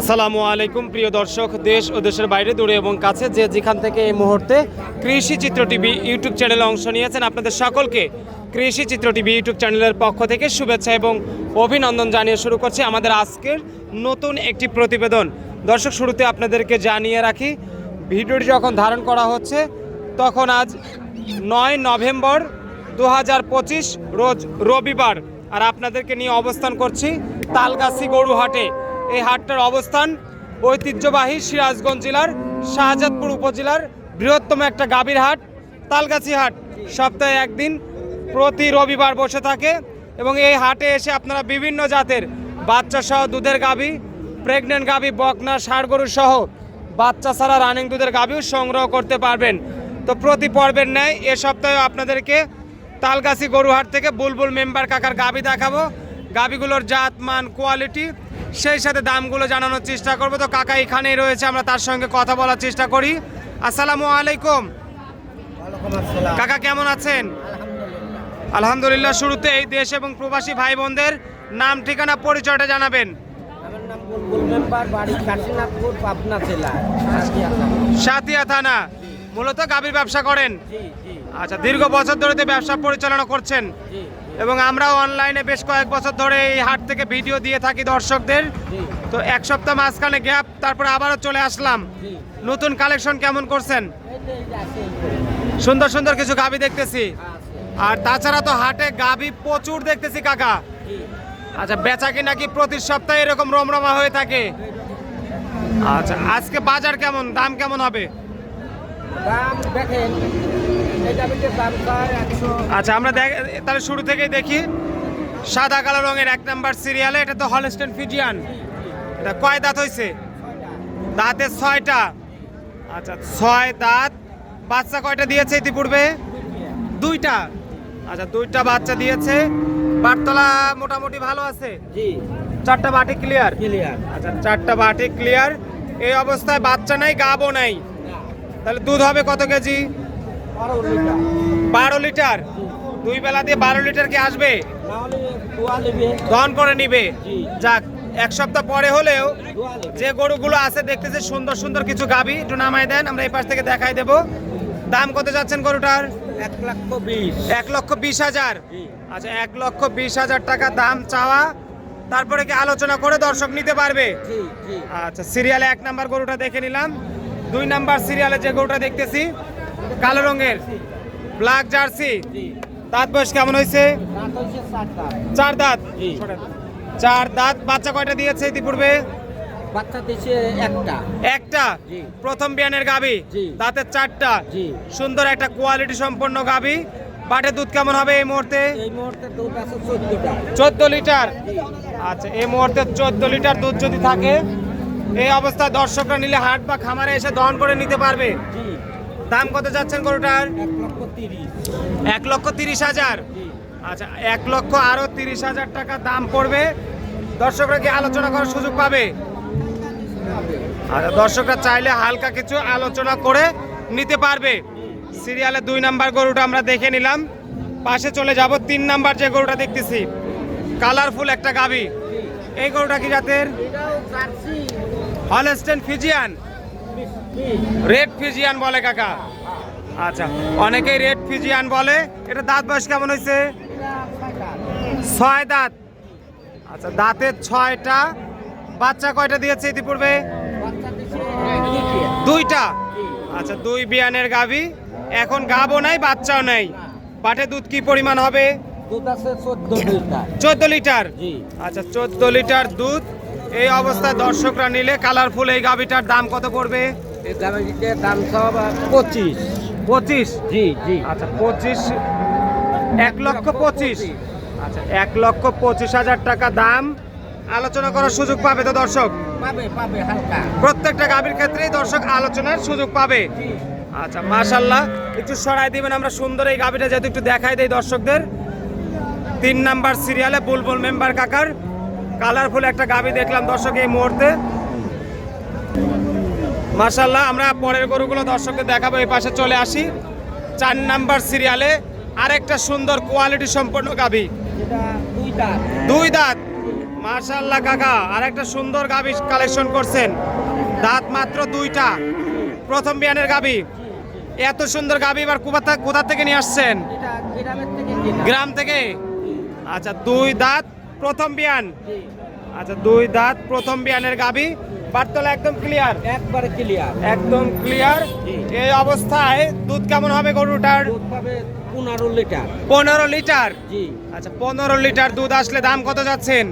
আসসালামু আলাইকুম, প্রিয় দর্শক, দেশ ও দেশের বাইরে দূরে এবং কাছে যে যেখান থেকে এই মুহূর্তে কৃষি চিত্র টিভি ইউটিউব চ্যানেলে অংশ নিয়েছেন আপনাদের সকলকে কৃষি চিত্র টিভি ইউটিউব চ্যানেলের পক্ষ থেকে শুভেচ্ছা এবং অভিনন্দন জানিয়ে শুরু করছি আমাদের আজকের নতুন একটি প্রতিবেদন। দর্শক, শুরুতে আপনাদেরকে জানিয়ে রাখি, ভিডিওটি যখন ধারণ করা হচ্ছে, তখন আজ নয় নভেম্বর দু হাজার পঁচিশ, রোজ রবিবার। আর আপনাদেরকে নিয়ে অবস্থান করছি তালগাছি গরুহাটে। এই হাটটার অবস্থান ঐতিহ্যবাহী সিরাজগঞ্জ জেলার শাহজাদপুর উপজেলার বৃহত্তম একটা গাভীর হাট, তালগাছি হাট। সপ্তাহে একদিন প্রতি রবিবার বসে থাকে এবং এই হাটে এসে আপনারা বিভিন্ন জাতের বাচ্চা সহ দুধের গাভী প্রেগনেন্ট গাভী, বকনা, ষাড় সহ বাচ্চা ছাড়া রানিং দুধের গাভীও সংগ্রহ করতে পারবেন। তো প্রতি পর্বের ন্যায় এ সপ্তাহে আপনাদেরকে তালগাছি গরুহাট থেকে বুলবুল মেম্বার কাকার গাবি দেখাবো। গাবিগুলোর জাত, মান কোয়ালিটি সেই সাথে দামগুলো জানানোর চেষ্টা করব। তো কাকা এখানেই রয়েছে আমরা তার সঙ্গে কথা বলার চেষ্টা করি। আসসালামু আলাইকুম। কাকা কেমন আছেন? আলহামদুলিল্লাহ শুরুতে এই দেশ এবং প্রবাসী ভাই বোনদের নাম ঠিকানা পরিচয়টা জানাবেন। সাতিয়া থানা। মূলত গাবির ব্যবসা করেন? আচ্ছা দীর্ঘ বছর ধরে ব্যবসা পরিচালনা করছেন। এবং আমরাও অনলাইনে বেশ কয়েক বছর ধরে এই হাট থেকে ভিডিও দিয়ে থাকি দর্শকদের। তো এক সপ্তাহ মাঝখানে গ্যাপ তারপরে আবারও চলে আসলাম। নতুন কালেকশন কেমন করছেন। সুন্দর সুন্দর কিছু গাবি দেখতেছি। আর তাছাড়া তো হাটে গাবি প্রচুর দেখতেছি কাকা। আচ্ছা বেচা কি নাকি প্রতি সপ্তাহে এরকম রমরমা হয়ে থাকে? আচ্ছা আজকে বাজার কেমন? দাম কেমন হবে? দাম দেখেন আচ্ছা আমরা দেখ তাহলে শুরু থেকেই দেখি। সাদা কালো রঙের এক নাম্বার সিরিয়ালে এটা তো হলস্টেন ফিজিয়ান এটা কয় দাঁত হয়েছে দাঁতের ছয়টা। আচ্ছা ছয় দাঁত। বাচ্চা কয়টা দিয়েছে ইতিপূর্বে? দুইটা। আচ্ছা দুইটা বাচ্চা দিয়েছে। বাটতলা মোটামুটি ভালো আছে? জি। চারটা বাটি ক্লিয়ার ক্লিয়ার আচ্ছা চারটা বাটি ক্লিয়ার এই অবস্থায় বাচ্চা নাই গাবও নাই। তাহলে দুধ হবে কত কেজি? বারো লিটার। দুই বেলা দিয়ে বারো লিটার কি আসবে? দহন করে নিবে। যাক এক সপ্তাহ পরে হলেও যে গরুগুলো আছে দেখতেছে সুন্দর সুন্দর কিছু গাবি। একটু নামাই দেন আমরা এই পাশ থেকে দেখাই দেব। দাম কত যাচ্ছেন গরুটার? এক লক্ষ বিশ। এক লক্ষ বিশ হাজার। আচ্ছা এক লক্ষ বিশ হাজার টাকা দাম চাওয়া। তারপরে কি আলোচনা করে দর্শক নিতে পারবে? আচ্ছা সিরিয়ালে এক নাম্বার গরুটা দেখে নিলাম। দুই নাম্বার সিরিয়ালে যে গরুটা দেখতেছি কালো রঙের ব্ল্যাক জার্সি দাঁত বয়স কেমন হয়েছে? চার দাঁত। চার দাঁত? বাচ্চা কয়টা দিয়েছে ইতিপূর্বে? বাচ্চা একটা। একটা? প্রথম বিয়ানের গাবি? চারটা? সুন্দর একটা কোয়ালিটি সম্পন্ন গাবি। বাটে দুধ কেমন হবে এই মুহূর্তে? চোদ্দ লিটার? আচ্ছা এই মুহূর্তে চোদ্দ লিটার দুধ যদি থাকে এই অবস্থায় দর্শকরা নিলে হাট বা খামারে এসে দহন করে নিতে পারবে। দাম কত যাচ্ছেন গরুটার? এক লক্ষ তিরিশ। হাজার? আচ্ছা এক লক্ষ আরও তিরিশ হাজার টাকা দাম পড়বে। দর্শকরা কি আলোচনা করার সুযোগ পাবে? আচ্ছা দর্শকরা চাইলে হালকা কিছু আলোচনা করে নিতে পারবে। সিরিয়ালে দুই নাম্বার গরুটা আমরা দেখে নিলাম। পাশে চলে যাব তিন নাম্বার যে গরুটা দেখতেছি। কালারফুল একটা গাবি এই গরুটা কি জাতের? Holstein Friesian. রেড ফিজিয়ান বলে কাকা। আচ্ছা অনেকেই রেড ফিজিয়ান বলে। এটা দাঁত বয়স কেমন হয়েছে? ছয় দাঁত। আচ্ছা দাঁতের ছয়টা বাচ্চা কয়টা দিয়েছে ইতিপূর্বে? দুইটা। আচ্ছা দুই বিয়ানের গাভি। এখন গাবও নাই বাচ্চাও নাই। পাঠে দুধ কি পরিমাণ হবে? চোদ্দ লিটার। আচ্ছা চোদ্দ লিটার দুধ। এই অবস্থায় দর্শকরা নিলে কালারফুল এই গাভিটার দাম কত পড়বে? এই গাড়িটির দাম সব পঁচিশ। পঁচিশ? জি জি। আচ্ছা পঁচিশ এক লক্ষ পঁচিশ। আচ্ছা এক লক্ষ পঁচিশ হাজার টাকা দাম। আলোচনা করার সুযোগ পাবে তো দর্শক? পাবে পাবে হালকা। প্রত্যেকটা গাভীর ক্ষেত্রেই দর্শক আলোচনার সুযোগ পাবে। আচ্ছা মাশাল্লাহ একটু সরাই দিবেন আমরা সুন্দর এই গাভীটা যেহেতু একটু দেখাই দেই দর্শকদের। তিন নাম্বার সিরিয়ালে বুলবুল মেম্বার কাকার কালারফুল একটা গাভী দেখলাম দর্শক এই মুহূর্তে। মাশাল্লাহ আমরা পরের গরুগুলো দর্শককে দেখাবো, এই পাশে চলে আসি। চার নাম্বার সিরিয়ালে আরেকটা সুন্দর কোয়ালিটি সম্পন্ন এটা দুই দাঁত। মার্শাল্লাহ কাকা আর একটা সুন্দর গাবি কালেকশন করছেন। দাঁত মাত্র দুইটা। প্রথম বিয়ানের গাবি এত সুন্দর গাবি এবার কোথা থেকে নিয়ে আসছেন? গ্রাম থেকে। আচ্ছা দুই দাঁত প্রথম বিয়ান। আচ্ছা দুই দাঁত প্রথম বিয়ানের গাবি বারতলা একদম ক্লিয়ার একবারে ক্লিয়ার একদম ক্লিয়ার এই অবস্থায় দুধ কেমন হবে গরুটার? দুধ পাবে পনেরো লিটার। পনেরো লিটার? জি। আচ্ছা পনেরো লিটার দুধ আসলে দাম কত যাচ্ছেন।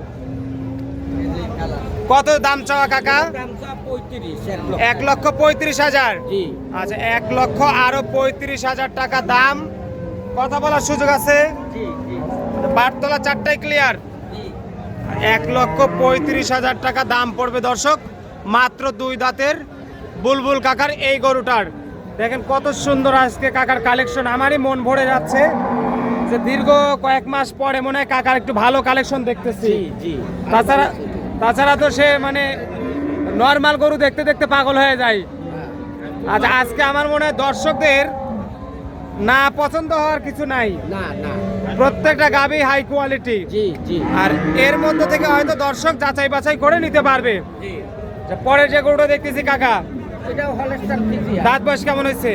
কত দাম চাওয়া কাকা? এক লক্ষ। পঁয়ত্রিশ হাজার। জি। আচ্ছা এক লক্ষ আরও পঁয়ত্রিশ হাজার টাকা দাম। কথা বলার সুযোগ আছে? বারতলা চারটাই ক্লিয়ার এক লক্ষ পঁয়ত্রিশ হাজার টাকা দাম পড়বে দর্শক। মাত্র দুই দাঁতের বুলবুল কাকার এই গরুটার। দেখেন কত সুন্দর আজকে কাকার কালেকশন আমারই মন ভরে যাচ্ছে যে দীর্ঘ কয়েক মাস পরে মনে হয় কাকার একটু ভালো কালেকশন দেখতেছি। তাছাড়া তাছাড়া তো সে মানে নর্মাল গরু দেখতে দেখতে পাগল হয়ে যায়। আচ্ছা আজকে আমার মনে হয় দর্শকদের না পছন্দ হওয়ার কিছু নাই। না না। প্রত্যেকটা গাবি হাই কোয়ালিটি জি জি। আর এর মধ্যে থেকে হয়তো দর্শক যাচাই বাছাই করে নিতে পারবে। জি। যে পরে যে গরুটা দেখতেছি কাকা। দাঁত বয়স কেমন হয়েছে?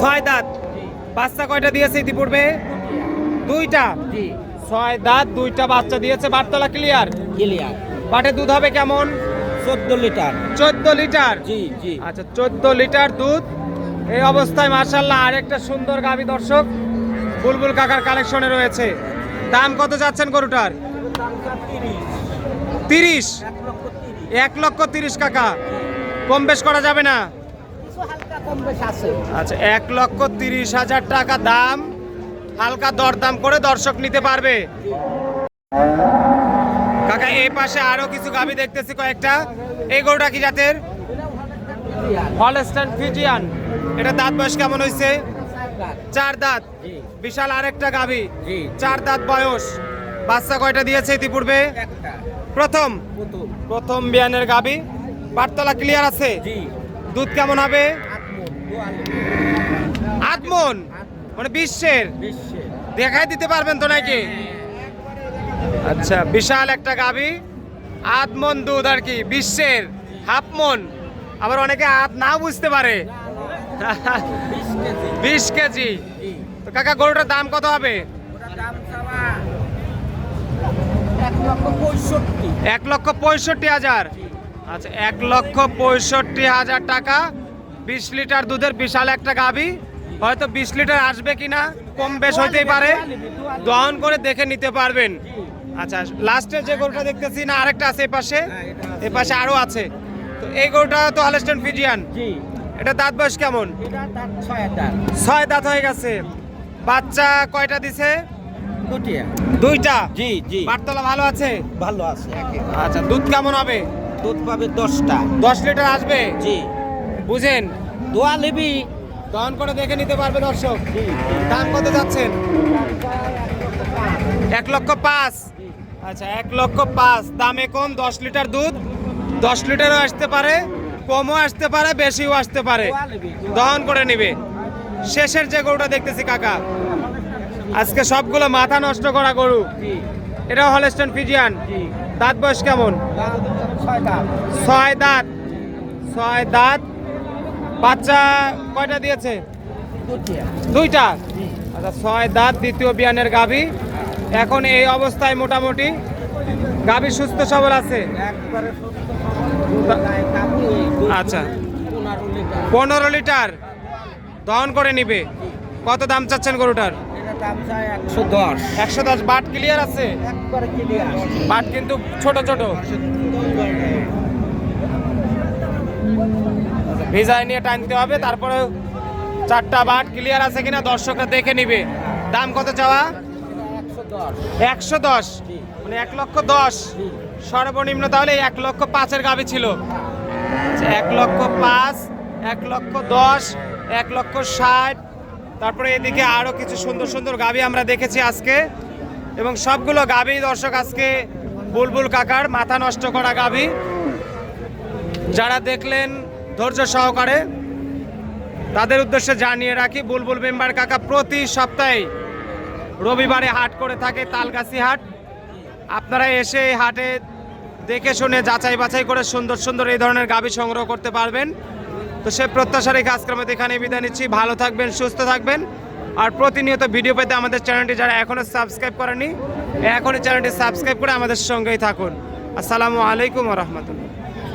ছয় দাঁত। বাচ্চা কয়টা দিয়েছে ইতিপূর্বে? দুইটা? ছয় দাঁত দুইটা বাচ্চা দিয়েছে। বারতলা ক্লিয়ার ক্লিয়ার। বাটে দুধ হবে কেমন? চোদ্দ লিটার। চোদ্দ লিটার? জি জি। আচ্ছা চোদ্দ লিটার দুধ। এই অবস্থায় মার্শাল্লাহ আরেকটা সুন্দর গাবি দর্শক বুলবুল কাকার কালেকশনে রয়েছে। দাম কত যাচ্ছেন গরুটার? তিরিশ। এক লক্ষ তিরিশ কাকা। কম বেশ করা যাবে না? আচ্ছা এক লক্ষ তিরিশ হাজার টাকা দাম। হালকা দরদাম করে দর্শক নিতে পারবে। কাকা এই পাশে আরও কিছু গাবি দেখতেছি কয়েকটা। এই গরুটা কি জাতের? ফিজিয়ান। এটা দাঁত বয়স কেমন হয়েছে চার দাঁত। বিশাল আরেকটা গাবি। চার দাঁত বয়স। বাচ্চা কয়টা দিয়েছে ইতিপূর্বে? প্রথম। প্রথম বিয়ানের গাবি। বারতলা ক্লিয়ার আছে? দুধ কেমন হবে? আটমন দোয়াল মানে বিশ্বের? দেখাই দিতে পারবেন তো নাকি? আচ্ছা বিশাল একটা গাবি। আধ মন দুধ আর কি বিশ্বের। হাফ মন আবার অনেকে আধ না বুঝতে পারে। বিশ কেজি। তো কাকা গরুটার দাম কত হবে ওটার দাম চাওয়া এক লক্ষ পঁয়ষট্টি হাজার। আচ্ছা এক লক্ষ পঁয়ষট্টি হাজার টাকা। বিশ লিটার দুধের বিশাল একটা গাবি হয়তো বিশ লিটার আসবে কিনা কম বেশ হইতেই পারে। দহন করে দেখে নিতে পারবেন। আচ্ছা লাস্টের যে গরুটা দেখতেছি না আরেকটা আছে এ পাশে। হ্যাঁ, এটা আছে। এ পাশে আরও আছে। তো এই গরুটা তো হলস্টেন ফিজিয়ান এটা দাঁত বয়স কেমন? ছয় দাঁত হয়ে গেছে। বাচ্চা কয়টা দিছে? দুটিয়া দুইটা? জি জি। বাটতলা ভালো আছে? ভালো আছে আচ্ছা দুধ কেমন হবে? দুধ পাবে দশটা। দশ লিটার আসবে? জি। বুঝেন। দোয়া লিবি দহন করে দেখে নিতে পারবে দর্শক। দাম কত যাচ্ছেন? এক লক্ষ পাঁচ। আচ্ছা এক লক্ষ পাঁচ। দামে কম দশ লিটার দুধ। দশ লিটারও আসতে পারে কমও আসতে পারে বেশিও আসতে পারে। দহন করে নিবে। শেষের যে গরুটা দেখতেছি কাকা। আজকে সবগুলো মাথা নষ্ট করা গরু। এটা হলস্টেন ফিজিয়ান দাঁত বয়স কেমন? ছয় দাঁত। ছয় দাঁত। বাচ্চা কয়টা দিয়েছে? দুইটা। আচ্ছা ছয় দাঁত দ্বিতীয় বিয়ানের গাভী। এখন এই অবস্থায় মোটামুটি গাভী সুস্থ সবল আছে? আচ্ছা। পনেরো লিটার। দহন করে নিবে। কত দাম চাচ্ছেন গরুটার? একশো দশ। একশো দশ বাট ক্লিয়ার আছে? একবারে ক্লিয়ার বাট কিন্তু ছোট ছোট। ভিজায় নিয়ে টানতে হবে তারপরে চারটা বাট ক্লিয়ার আছে কিনা দর্শকরা দেখে নিবে। দাম কত চাওয়া? একশো দশ। একশো দশ জি মানে এক লক্ষ দশ। সর্বনিম্ন তাহলে এক লক্ষ পাঁচের গাবি ছিল। এক লক্ষ পাঁচ এক লক্ষ দশ এক লক্ষ ষাট তারপরে এদিকে আরও কিছু সুন্দর সুন্দর গাবি আমরা দেখেছি আজকে। এবং সবগুলো গাবি দর্শক আজকে বুলবুল কাকার মাথা নষ্ট করা গাবি। যারা দেখলেন ধৈর্য সহকারে, তাদের উদ্দেশ্যে জানিয়ে রাখি, বুলবুল মেম্বার কাকা প্রতি সপ্তাহে রবিবারে হাট করে থাকে তালগাছি হাট। আপনারা এসে এই হাটে দেখে শুনে যাচাই বাছাই করে সুন্দর সুন্দর এই ধরনের গাভী সংগ্রহ করতে পারবেন। তো সে প্রত্যাশা রেখে আজকের মতো এখানে বিদায় নিচ্ছি। ভালো থাকবেন, সুস্থ থাকবেন। আর প্রতিনিয়ত ভিডিও পেতে আমাদের চ্যানেলটি যারা এখনও সাবস্ক্রাইব করেনি এখনই চ্যানেলটি সাবস্ক্রাইব করে আমাদের সঙ্গেই থাকুন। আসসালামু আলাইকুম রহমতুল্লাহ।